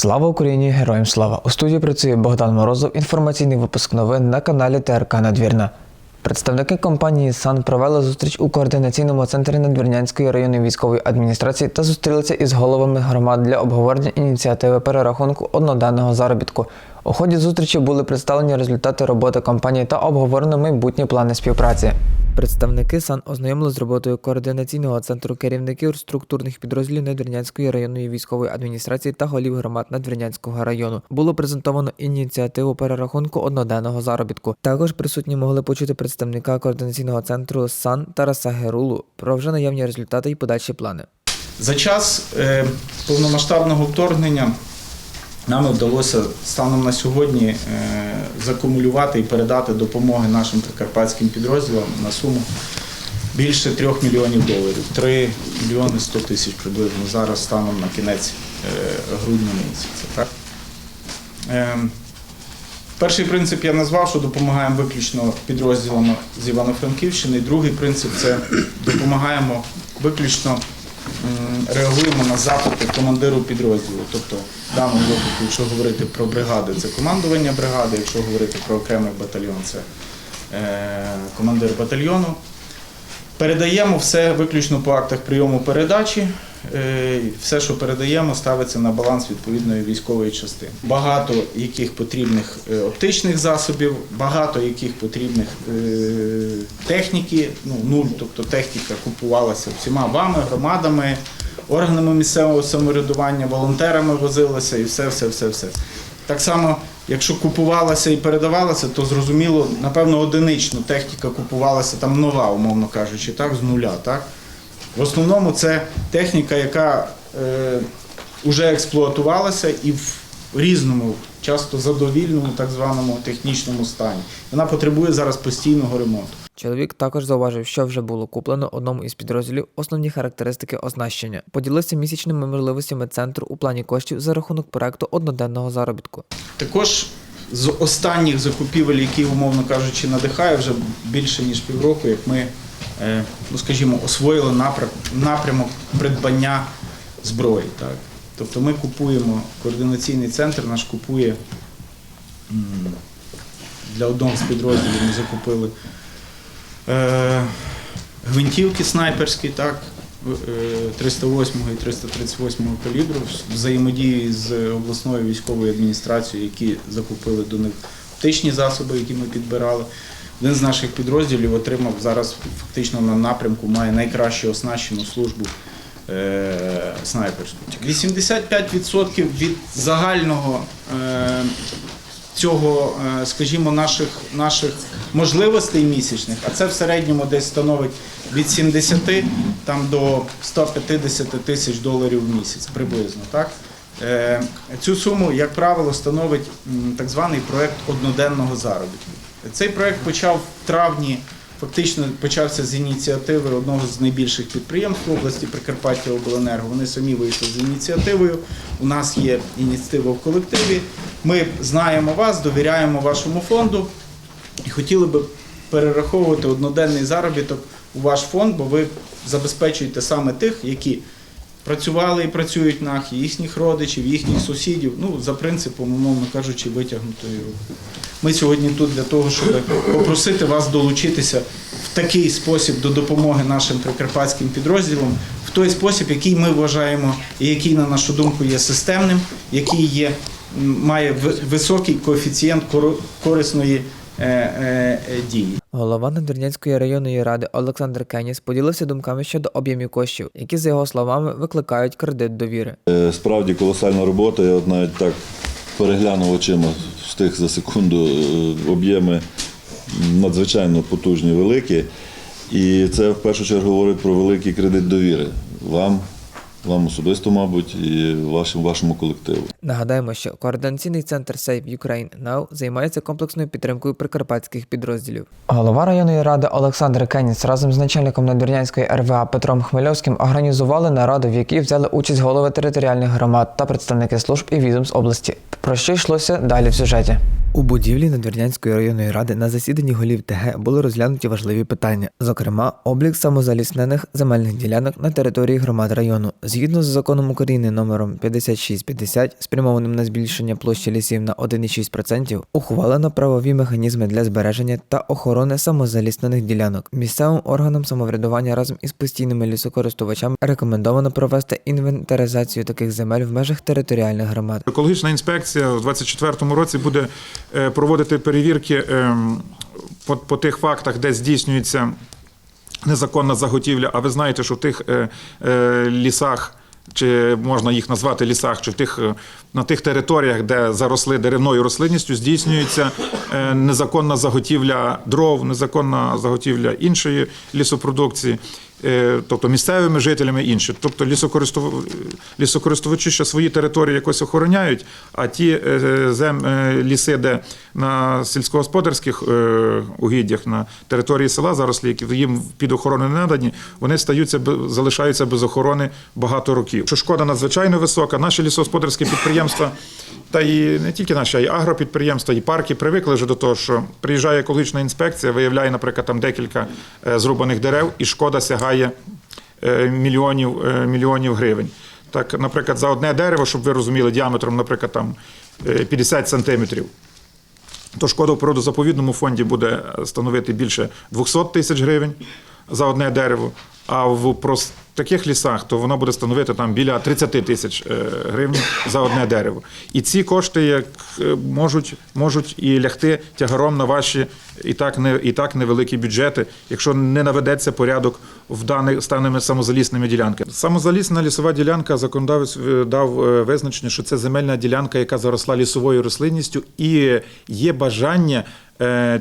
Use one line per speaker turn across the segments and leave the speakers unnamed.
Слава Україні! Героям слава! У студії працює Богдан Морозов. Інформаційний випуск новин на каналі ТРК Надвірна. Представники компанії САН провели зустріч у координаційному центрі Надвірнянської районної військової адміністрації та зустрілися із головами громад для обговорення ініціативи перерахунку одноденного заробітку. У ході зустрічі були представлені результати роботи компанії та обговорено майбутні плани співпраці. Представники САН ознайомили з роботою координаційного центру керівників структурних підрозділів Надвірнянської районної військової адміністрації та голів громад Надвірнянського району. Було презентовано ініціативу перерахунку одноденного заробітку. Також присутні могли почути представника координаційного центру САН Тараса Герулу про вже наявні результати і подальші плани.
За час е, повномасштабного вторгнення нам вдалося станом на сьогодні е, закумулювати і передати допомоги нашим прикарпатським підрозділам на суму більше 3 мільйонів доларів. 3 мільйони 100 тисяч приблизно зараз станом на кінець е, грудня місяця. Так? Е, Перший принцип я назвав, що допомагаємо виключно підрозділам з Івано-Франківщини. Другий принцип це допомагаємо виключно реагуємо на запити командиру підрозділу. Тобто, в даному випадку, якщо говорити про бригади, це командування бригади, якщо говорити про окремий батальйон, це е, командир батальйону. Передаємо все виключно по актах прийому передачі. Е, Все, що передаємо, ставиться на баланс відповідної військової частини. Багато яких потрібних е, оптичних засобів, багато яких потрібних е, техніки, ну нуль, тобто техніка купувалася всіма вами, громадами, органами місцевого самоврядування, волонтерами возилася і все, все, все, все. Так само, якщо купувалася і передавалася, то зрозуміло, напевно, одинично техніка купувалася там нова, умовно кажучи, так, з нуля. Так? В основному це техніка, яка е, вже експлуатувалася і в різному, часто задовільному, так званому технічному стані. Вона потребує зараз постійного ремонту.
Чоловік також зауважив, що вже було куплено одному із підрозділів основні характеристики оснащення. Поділився місячними можливостями центру у плані коштів за рахунок проекту одноденного заробітку.
Також з останніх закупівель, які, умовно кажучи, надихає вже більше ніж півроку, як ми, е, ну скажімо, освоїли напрямок придбання зброї. Так? Тобто ми купуємо, координаційний центр наш купує для одного з підрозділів ми закупили гвинтівки снайперські, так, е, 308 і 338 калібру взаємодії з обласною військовою адміністрацією, які закупили до них оптичні засоби, які ми підбирали. Один з наших підрозділів отримав зараз фактично на напрямку, має найкраще оснащену службу е, снайперську. 85% від загального е, цього, е, скажімо, наших, наших можливостей місячних, а це в середньому десь становить від 70 там, до 150 тисяч доларів в місяць приблизно. Так? Е, Цю суму, як правило, становить так званий проект одноденного заробітку. Цей проект почав в травні. Фактично почався з ініціативи одного з найбільших підприємств в області Прикарпаття Обленерго. Вони самі вийшли з ініціативою. У нас є ініціатива в колективі. Ми знаємо вас, довіряємо вашому фонду і хотіли би перераховувати одноденний заробіток у ваш фонд, бо ви забезпечуєте саме тих, які працювали і працюють на їхніх родичів, їхніх сусідів, ну за принципом, умовно кажучи, витягнутої руки. Ми сьогодні тут для того, щоб попросити вас долучитися в такий спосіб до допомоги нашим прикарпатським підрозділам, в той спосіб, який ми вважаємо і який, на нашу думку, є системним, який є, має високий коефіцієнт корисної дії.
Голова Надвірнянської районної ради Олександр Кеніс поділився думками щодо об'ємів коштів, які, за його словами, викликають кредит довіри.
Е, Справді колосальна робота. Я от навіть так переглянув очима, встиг за секунду е, об'єми надзвичайно потужні, великі. І це в першу чергу говорить про великий кредит довіри вам, вам особисто, мабуть, і вашому, вашому колективу.
Нагадаємо, що координаційний центр Save Ukraine Now займається комплексною підтримкою прикарпатських підрозділів. Голова районної ради Олександр Кеніс разом з начальником Надвірнянської РВА Петром Хмельовським організували нараду, в якій взяли участь голови територіальних громад та представники служб і відомств області. Про що йшлося далі в сюжеті? У будівлі Надвірнянської районної ради на засіданні голів ТГ були розглянуті важливі питання, зокрема, облік самозаліснених земельних ділянок на території громад району. Згідно з законом України номером 5650, спрямованим на збільшення площі лісів на 1,6%, ухвалено правові механізми для збереження та охорони самозаліснених ділянок. Місцевим органам самоврядування разом із постійними лісокористувачами рекомендовано провести інвентаризацію таких земель в межах територіальних громад.
Екологічна інспекція у 2024 році буде е, проводити перевірки ем, по, по тих фактах, де здійснюється незаконна заготівля. А ви знаєте, що в тих е, е, лісах. Чи можна їх назвати лісах, чи в тих е, на тих територіях, де заросли деревною рослинністю, здійснюється незаконна заготівля дров, незаконна заготівля іншої лісопродукції, тобто місцевими жителями інші. Тобто лісокористув... лісокористувачі ще свої території якось охороняють, а ті е, зем... е, ліси, де на сільськогосподарських е, угіддях на території села зарослі, які їм під охорону не надані, вони стаються залишаються без охорони багато років. Що шкода надзвичайно висока. Наші лісогосподарські підприємства, та і не тільки наші, а й агропідприємства, і парки привикли вже до того, що приїжджає екологічна інспекція, виявляє, наприклад, там декілька е, зрубаних дерев, і шкода сягає е, мільйонів, е, мільйонів гривень. Так, наприклад, за одне дерево, щоб ви розуміли, діаметром, наприклад, там е, 50 сантиметрів то шкода в природозаповідному фонді буде становити більше 200 тисяч гривень за одне дерево. А в таких лісах то воно буде становити там біля 30 тисяч е, гривень за одне дерево. І ці кошти як е, можуть, можуть і лягти тягаром на ваші і так не і так невеликі бюджети, якщо не наведеться порядок в даних з самозалісними ділянками. Самозалісна лісова ділянка законодавець е, дав визначення, що це земельна ділянка, яка заросла лісовою рослинністю, і є бажання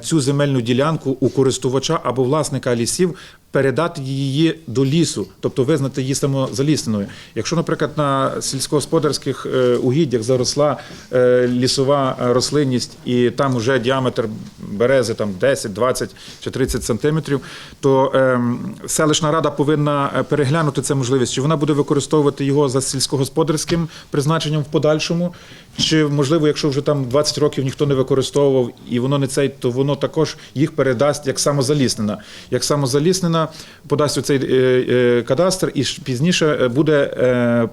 цю земельну ділянку у користувача або власника лісів передати її до лісу, тобто визнати її самозалісненою. Якщо, наприклад, на сільськогосподарських е, угіддях заросла е, лісова рослинність і там вже діаметр берези там 10, 20 чи 30 сантиметрів, то ем, селищна рада повинна е, переглянути це можливість, чи вона буде використовувати його за сільськогосподарським призначенням в подальшому, чи можливо, якщо вже там 20 років ніхто не використовував і воно не цей, то воно також їх передасть як самозаліснена. Як самозаліснена подасть у цей е, е, кадастр, і пізніше е, буде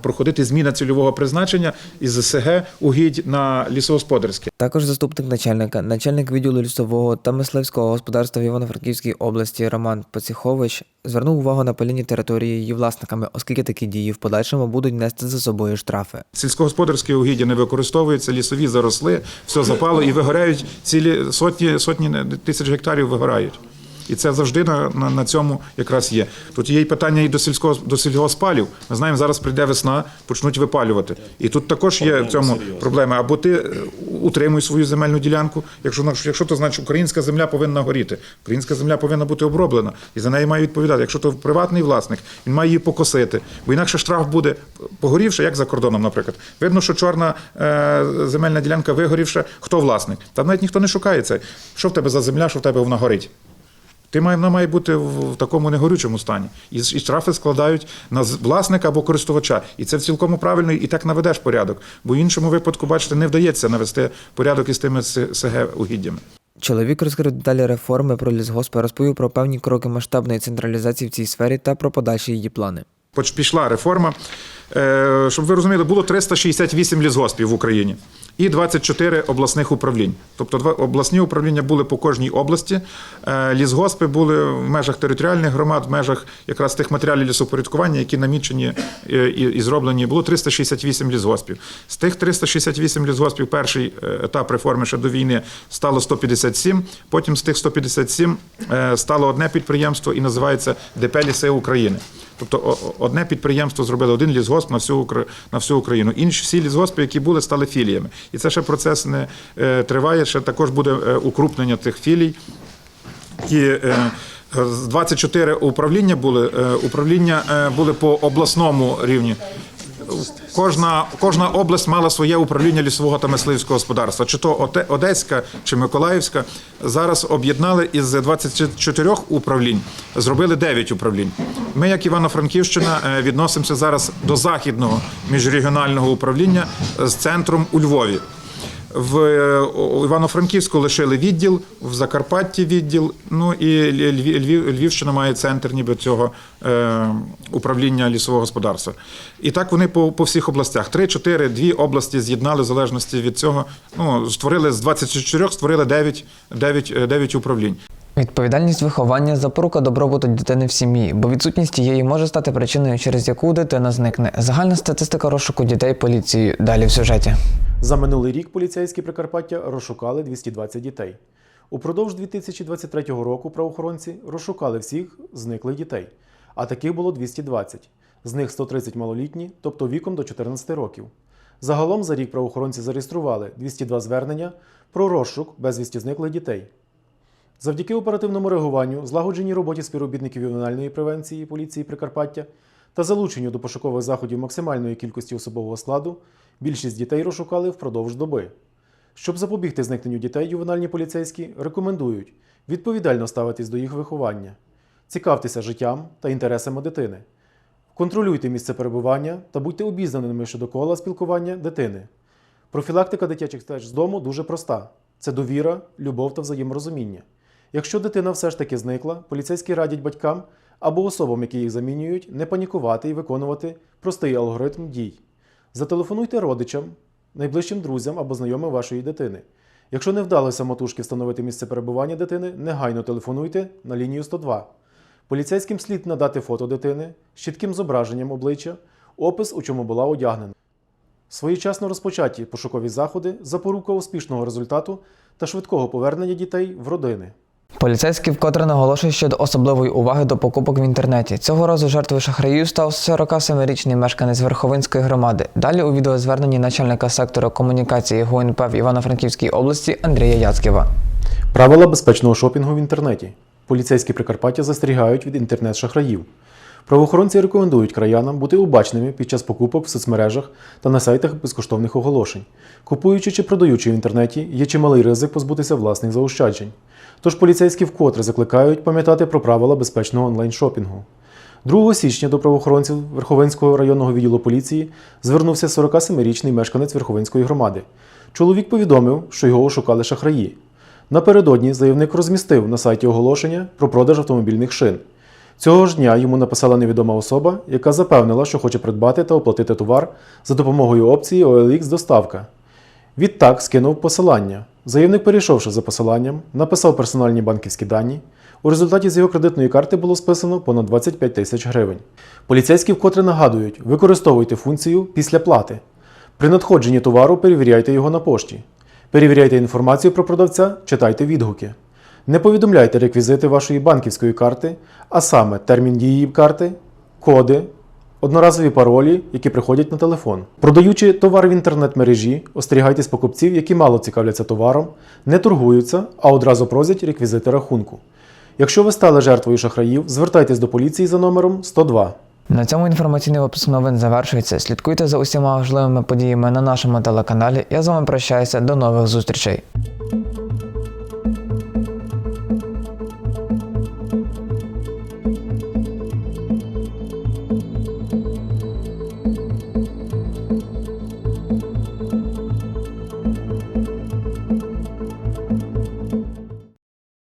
проходити зміна цільового призначення із СГ угідь на лісогосподарське.
Також заступник начальника, начальник відділу лісового та мисливського господарства в Івано-Франківській області Роман Поціхович звернув увагу на палінні території її власниками, оскільки такі дії в подальшому будуть нести за собою штрафи.
Сільськогосподарські угіддя не використовуються, лісові заросли, все запало і вигорають цілі сотні, сотні тисяч гектарів вигорають. І це завжди на, на, на цьому якраз є. Тут є і питання і до сільського до сільгоспалів. Ми знаємо, зараз прийде весна, почнуть випалювати. І тут також є в цьому проблеми. Або ти е, утримуй свою земельну ділянку. Якщо якщо то значить українська земля повинна горіти. Українська земля повинна бути оброблена, і за неї має відповідати. Якщо то приватний власник, він має її покосити, бо інакше штраф буде погорівши, як за кордоном, наприклад. Видно, що чорна е, земельна ділянка вигорівша. Хто власник? Там навіть ніхто не шукає це. Що в тебе за земля, що в тебе вона горить? Ти має, вона має бути в такому негорючому стані. І, і штрафи складають на власника або користувача. І це цілком правильно, і так наведеш порядок. Бо в іншому випадку, бачите, не вдається навести порядок із тими СГ угіддями.
Чоловік розкрив деталі реформи про лісгоспи, розповів про певні кроки масштабної централізації в цій сфері та про подальші її плани.
Пішла реформа. Е, Щоб ви розуміли, було 368 лісгоспів в Україні і 24 обласних управлінь. Тобто два обласні управління були по кожній області. Е, Лісгоспи були в межах територіальних громад, в межах якраз тих матеріалів лісопорядкування, які намічені е, і, зроблені. Було 368 лісгоспів. З тих 368 лісгоспів перший е, етап реформи ще до війни стало 157. Потім з тих 157 е, стало одне підприємство і називається ДП Ліси України. Тобто одне підприємство зробило один лісгосп на всю на всю Україну. Інші всі лісгоспи, які були, стали філіями. І це ще процес не е, триває. Ще також буде е, укрупнення тих філій. І е, з 24 управління були. е, Управління е, були по обласному рівні. Кожна, кожна область мала своє управління лісового та мисливського господарства, чи то Одеська, чи Миколаївська. Зараз об'єднали із 24 управлінь, зробили 9 управлінь. Ми, як Івано-Франківщина, е, відносимося зараз до західного міжрегіонального управління з центром у Львові. В е, Івано-Франківську лишили відділ, в Закарпатті відділ. Ну і Львів, Львів, Львівщина має центр ніби цього е, управління лісового господарства. І так вони по, по всіх областях. Три, чотири, дві області з'єднали в залежності від цього. Ну, створили з 24, створили 9, 9, 9 управлінь.
Відповідальність виховання запорука добробуту дитини в сім'ї, бо відсутність її може стати причиною, через яку дитина зникне. Загальна статистика розшуку дітей поліцією. Далі в сюжеті.
За минулий рік поліцейські Прикарпаття розшукали 220 дітей. Упродовж 2023 року правоохоронці розшукали всіх зниклих дітей, а таких було 220. З них 130 малолітні, тобто віком до 14 років. Загалом за рік правоохоронці зареєстрували 202 звернення про розшук безвісті зниклих дітей. Завдяки оперативному реагуванню, злагодженій роботі співробітників ювенальної превенції поліції Прикарпаття та залученню до пошукових заходів максимальної кількості особового складу, більшість дітей розшукали впродовж доби. Щоб запобігти зникненню дітей, ювенальні поліцейські рекомендують відповідально ставитись до їх виховання, цікавтеся життям та інтересами дитини, контролюйте місце перебування та будьте обізнаними щодо кола спілкування дитини. Профілактика дитячих стеж з дому дуже проста: це довіра, любов та взаєморозуміння. Якщо дитина все ж таки зникла, поліцейські радять батькам або особам, які їх замінюють, не панікувати і виконувати простий алгоритм дій. Зателефонуйте родичам, найближчим друзям або знайомим вашої дитини. Якщо не вдалося самотужки встановити місце перебування дитини, негайно телефонуйте на лінію 102. Поліцейським слід надати фото дитини з чітким зображенням обличчя, опис, у чому була одягнена. Своєчасно розпочаті пошукові заходи запорука успішного результату та швидкого повернення дітей в родини.
Поліцейські вкотре наголошують щодо особливої уваги до покупок в інтернеті. Цього разу жертвою шахраїв став 47-річний мешканець Верховинської громади. Далі у відеозверненні начальника сектору комунікації ГУНП в Івано-Франківській області Андрія Яцківа.
Правила безпечного шопінгу в інтернеті. Поліцейські Прикарпаття застерігають від інтернет-шахраїв. Правоохоронці рекомендують краянам бути обачними під час покупок в соцмережах та на сайтах безкоштовних оголошень. Купуючи чи продаючи в інтернеті, є чималий ризик позбутися власних заощаджень. Тож поліцейські вкотре закликають пам'ятати про правила безпечного онлайн-шопінгу. 2 січня до правоохоронців Верховенського районного відділу поліції звернувся 47-річний мешканець Верховенської громади. Чоловік повідомив, що його ошукали шахраї. Напередодні заявник розмістив на сайті оголошення про продаж автомобільних шин. Цього ж дня йому написала невідома особа, яка запевнила, що хоче придбати та оплатити товар за допомогою опції OLX доставка. Відтак скинув посилання. Заявник, перейшовши за посиланням, написав персональні банківські дані. У результаті з його кредитної карти було списано понад 25 тисяч гривень. Поліцейські вкотре нагадують, використовуйте функцію після плати. При надходженні товару перевіряйте його на пошті. Перевіряйте інформацію про продавця, читайте відгуки. Не повідомляйте реквізити вашої банківської карти, а саме термін дії карти, коди, одноразові паролі, які приходять на телефон. Продаючи товар в інтернет-мережі, остерігайтесь покупців, які мало цікавляться товаром, не торгуються, а одразу просять реквізити рахунку. Якщо ви стали жертвою шахраїв, звертайтесь до поліції за номером 102.
На цьому інформаційний випуск новин завершується. Слідкуйте за усіма важливими подіями на нашому телеканалі. Я з вами прощаюся. До нових зустрічей.